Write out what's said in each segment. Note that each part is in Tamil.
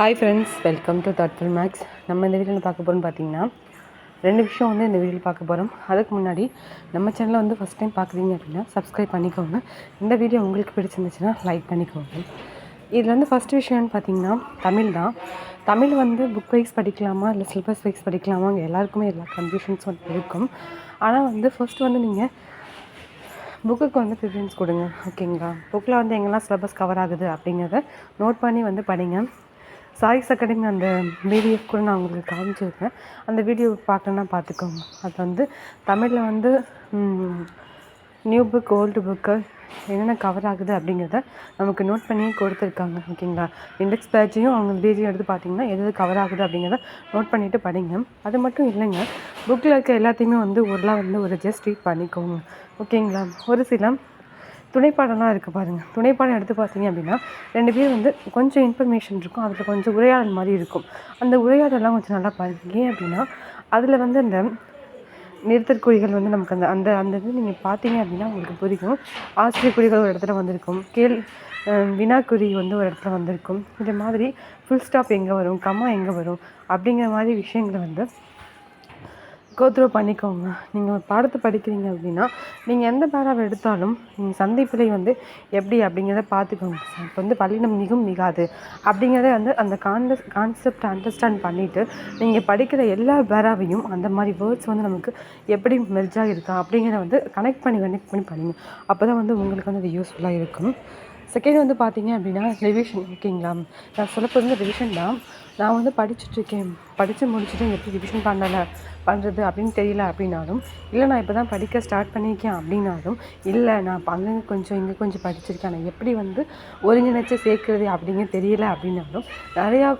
Hi friends welcome to thoughtful max நம்ம இந்த வீடியோவில் பார்க்க போகிறோம்னு பார்த்தீங்கன்னா ரெண்டு விஷயம் வந்து இந்த வீடியோவில் பார்க்க போகிறோம் அதுக்கு முன்னாடி நம்ம சேனலை வந்து ஃபஸ்ட் டைம் பார்க்குறீங்க அப்படின்னா சப்ஸ்கிரைப் பண்ணிக்கோங்க. இந்த வீடியோ உங்களுக்கு பிடிச்சிருந்துச்சுன்னா லைக் பண்ணிக்கோங்க. இதில் வந்து ஃபஸ்ட் விஷயம்னு பார்த்தீங்கன்னா தமிழ் தான். தமிழ் வந்து புக் வைஸ் படிக்கலாமா இல்லை சிலபஸ் வைஸ் படிக்கலாமா அங்கே எல்லாருக்குமே எல்லா கன்ஃபியூஷன்ஸ் வந்து இருக்கும். ஆனால் வந்து ஃபஸ்ட்டு வந்து நீங்கள் புக்குக்கு வந்து ப்ரிஃபரன்ஸ் கொடுங்க ஓகேங்களா புக்கில் வந்து எங்கெல்லாம் சிலபஸ் கவர் ஆகுது அப்படிங்கிறத நோட் பண்ணி வந்து படிங்க. சாய்ஸ் அகாடமி அந்த பிடிஎஃப் கூட நான் உங்களுக்கு காமிச்சிருக்கேன். அந்த வீடியோ பார்க்கணுன்னா பார்த்துக்கோங்க. அது வந்து தமிழில் வந்து நியூ புக் ஓல்டு புக்கு என்னென்ன கவர் ஆகுது அப்படிங்கிறத நமக்கு நோட் பண்ணி கொடுத்துருக்காங்க. ஓகேங்களா? இண்டெக்ஸ் பேட்சையும் அவங்க பேஜையும் எடுத்து பார்த்தீங்கன்னா எது எது கவர் ஆகுது அப்படிங்கிறத நோட் பண்ணிவிட்டு படிங்க. அது மட்டும் இல்லைங்க. புக்கில் இருக்க எல்லாத்தையுமே வந்து ஒருலாம் வந்து ஒரு ஜஸ்ட் ரீட் பண்ணிக்கோங்க. ஓகேங்களா? ஒரு சில துணைப்பாடெல்லாம் இருக்குது பாருங்கள் துணைப்பாடம் எடுத்து பார்த்தீங்க அப்படின்னா ரெண்டு பேர் வந்து கொஞ்சம் இன்ஃபர்மேஷன் இருக்கும் அதில் கொஞ்சம் உரையாடல் மாதிரி இருக்கும். அந்த உரையாடலாம் கொஞ்சம் நல்லா பாருங்கள் ஏன் அப்படின்னா அதில் வந்து அந்த நிறுத்தற்குறிகள் வந்து நமக்கு அந்த அந்த அந்த இது நீங்கள் பார்த்தீங்க அப்படின்னா உங்களுக்கு புரியும். ஆசிரியக்குறிகள் ஒரு இடத்துல வந்திருக்கும். கேள் வினாக்குறி வந்து ஒரு இடத்துல வந்திருக்கும். இந்த மாதிரி ஃபுல் ஸ்டாப் எங்கே வரும்? கம்மா எங்கே வரும்? அப்படிங்கிற மாதிரி விஷயங்களை வந்து கோத்ரூ பண்ணிக்கோங்க. நீங்கள் ஒரு பாடத்தை படிக்கிறீங்க அப்படின்னா நீங்கள் எந்த பேராவை எடுத்தாலும் நீங்கள் சந்திப்பிலை வந்து எப்படி அப்படிங்கிறத பார்த்துக்கோங்க. இப்போ வந்து பள்ளினம் மிகும் மிகாது. அப்படிங்கிறத வந்து அந்த கான்டஸ் கான்செப்ட் அண்டர்ஸ்டாண்ட் பண்ணிவிட்டு நீங்கள் படிக்கிற எல்லா பேராவையும் அந்த மாதிரி வேர்ட்ஸ் வந்து நமக்கு எப்படி மெர்ஜாக இருக்கா அப்படிங்கிறத வந்து கனெக்ட் பண்ணி கனெக்ட் பண்ணி பண்ணுங்க அப்போ தான் வந்து உங்களுக்கு வந்து அது யூஸ்ஃபுல்லாக இருக்கும். செகண்ட் வந்து பார்த்தீங்க அப்படின்னா ரிவிஷன் ஓகேங்களா நான் சொல்லப்போது வந்து ரிவிஷன் தான். நான் வந்து படிச்சுட்ருக்கேன். படித்து முடிச்சுட்டு எப்படி ரிவிஷன் பண்ணலை. பண்ணுறது அப்படின்னு தெரியல அப்படின்னாலும் இல்லை நான் இப்போ தான் படிக்க ஸ்டார்ட் பண்ணியிருக்கேன் அப்படின்னாலும் இல்லை நான் அங்கே கொஞ்சம் இங்கே கொஞ்சம் படிச்சிருக்கேன். நான் எப்படி வந்து ஒருங்கிணைச்சு சேர்க்குறது அப்படிங்க தெரியல அப்படின்னாலும் நிறையா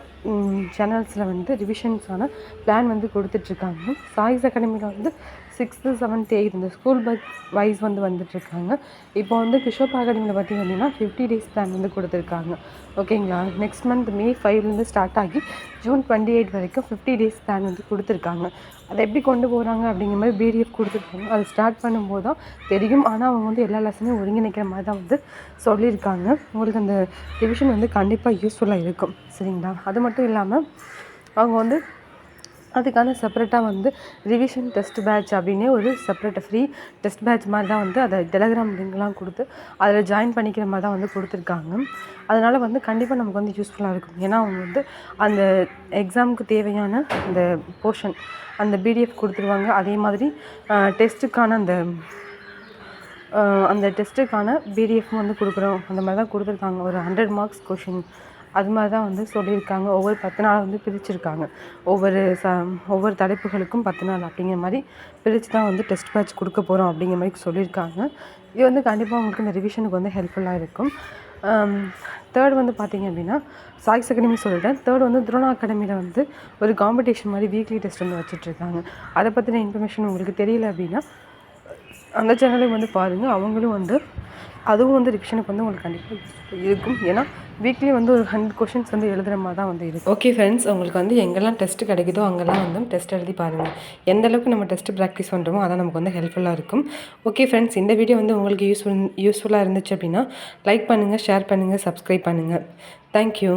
சேனல்ஸில் வந்து ரிவிஷன்ஸான பிளான் வந்து கொடுத்துட்ருக்காங்க. சாய்ஸ் அகாடமியில் வந்து சிக்ஸ்த்து செவன்த் எயித் இந்த ஸ்கூல் பஸ் வைஸ் வந்து வந்துட்டுருக்காங்க இப்போ வந்து கிஷோப் அகாடமியில் பார்த்திங்க அப்படின்னா ஃபிஃப்டி டேஸ் பிளான் வந்து கொடுத்துருக்காங்க. ஓகேங்களா நெக்ஸ்ட் மந்த் மே ஃபைவ்லேருந்து ஸ்டார்ட் ஆகி ஜூன் டுவெண்ட்டி எயிட் வரைக்கும் ஃபிஃப்டி டேஸ் பிளான் வந்து கொடுத்துருக்காங்க. அதை எப்படி கொண்டு போகிறாங்க அப்படிங்கிற மாதிரி பிடிஎஃப் கொடுத்துருக்காங்க. அதை ஸ்டார்ட் பண்ணும்போது தான் தெரியும். ஆனால் அவங்க வந்து எல்லா லெசனையும் ஒருங்கிணைக்கிற மாதிரி தான் வந்து சொல்லியிருக்காங்க. உங்களுக்கு அந்த ரிவிஷன் வந்து கண்டிப்பாக யூஸ்ஃபுல்லாக இருக்கும். சரிங்களா? அது மட்டும் இல்லாமல் அவங்க வந்து அதுக்கான செப்பரேட்டாக வந்து ரிவிஷன் டெஸ்ட் பேட்ச் அப்படின்னே ஒரு செப்பரேட் ஃப்ரீ டெஸ்ட் பேட்ச் மாதிரி தான் வந்து அதை டெலகிராம் லிங்க்லாம் கொடுத்து அதில் ஜாயின் பண்ணிக்கிற மாதிரி தான் வந்து கொடுத்துருக்காங்க. அதனால் வந்து கண்டிப்பாக நமக்கு வந்து யூஸ்ஃபுல்லாக இருக்கும். ஏன்னா அவங்க வந்து அந்த எக்ஸாமுக்கு தேவையான அந்த போர்ஷன் அந்த பிடிஎஃப் கொடுத்துருவாங்க. அதே மாதிரி டெஸ்ட்டுக்கான அந்த அந்த டெஸ்ட்டுக்கான பிடிஎஃப் வந்து கொடுக்குறோம். அந்த மாதிரி தான் கொடுத்துருக்காங்க. ஒரு ஹண்ட்ரட் மார்க்ஸ் கொஷின் அது மாதிரி தான் வந்து சொல்லியிருக்காங்க. ஒவ்வொரு பத்து நாள் வந்து பிரிச்சுருக்காங்க. ஒவ்வொரு ச ஒவ்வொரு தலைப்புகளுக்கும் பத்து நாள் அப்படிங்கிற மாதிரி பிரித்து தான் வந்து டெஸ்ட் பேட்ச் கொடுக்க போகிறோம் அப்படிங்கிற மாதிரி சொல்லியிருக்காங்க. இது வந்து கண்டிப்பாக உங்களுக்கு இந்த ரிவிஷனுக்கு வந்து ஹெல்ப்ஃபுல்லாக இருக்கும். தேர்ட் வந்து பார்த்திங்க அப்படின்னா சாய்ஸ் அகாடமி சொல்லிட்டேன் தேர்ட் வந்து துரோணா அகாடமியில் வந்து ஒரு காம்படிஷன் மாதிரி வீக்லி டெஸ்ட் வந்து வச்சுட்ருக்காங்க அதை பற்றின இன்ஃபர்மேஷன் உங்களுக்கு தெரியல அப்படின்னா அந்த சேனலையும் வந்து பாருங்கள் அவங்களும் வந்து அதுவும் வந்து ரிவிஷனுக்கு வந்து உங்களுக்கு கண்டிப்பாக இருக்கும். ஏன்னா வீக்லி வந்து ஒரு ஹண்ட்ரட் கொஷின்ஸ் வந்து எழுதுகிற மாதிரி தான் வந்து இருக்கும். ஓகே ஃப்ரெண்ட்ஸ் உங்களுக்கு வந்து எங்கெல்லாம் டெஸ்ட் கிடைக்குதோ அங்கெல்லாம் வந்து டெஸ்ட் எழுதி பாருங்கள் எந்த அளவுக்கு நம்ம டெஸ்ட் ப்ராக்டிஸ் பண்ணுறோமோ அதான் நமக்கு வந்து ஹெல்ப்ஃபுல்லாக இருக்கும். ஓகே ஃப்ரெண்ட்ஸ் இந்த வீடியோ வந்து உங்களுக்கு யூஸ்ஃபுல் யூஸ்ஃபுல்லாக இருந்துச்சு அப்படின்னா லைக் பண்ணுங்கள் ஷேர் பண்ணுங்கள் சப்ஸ்கிரைப் பண்ணுங்கள் தேங்க்யூ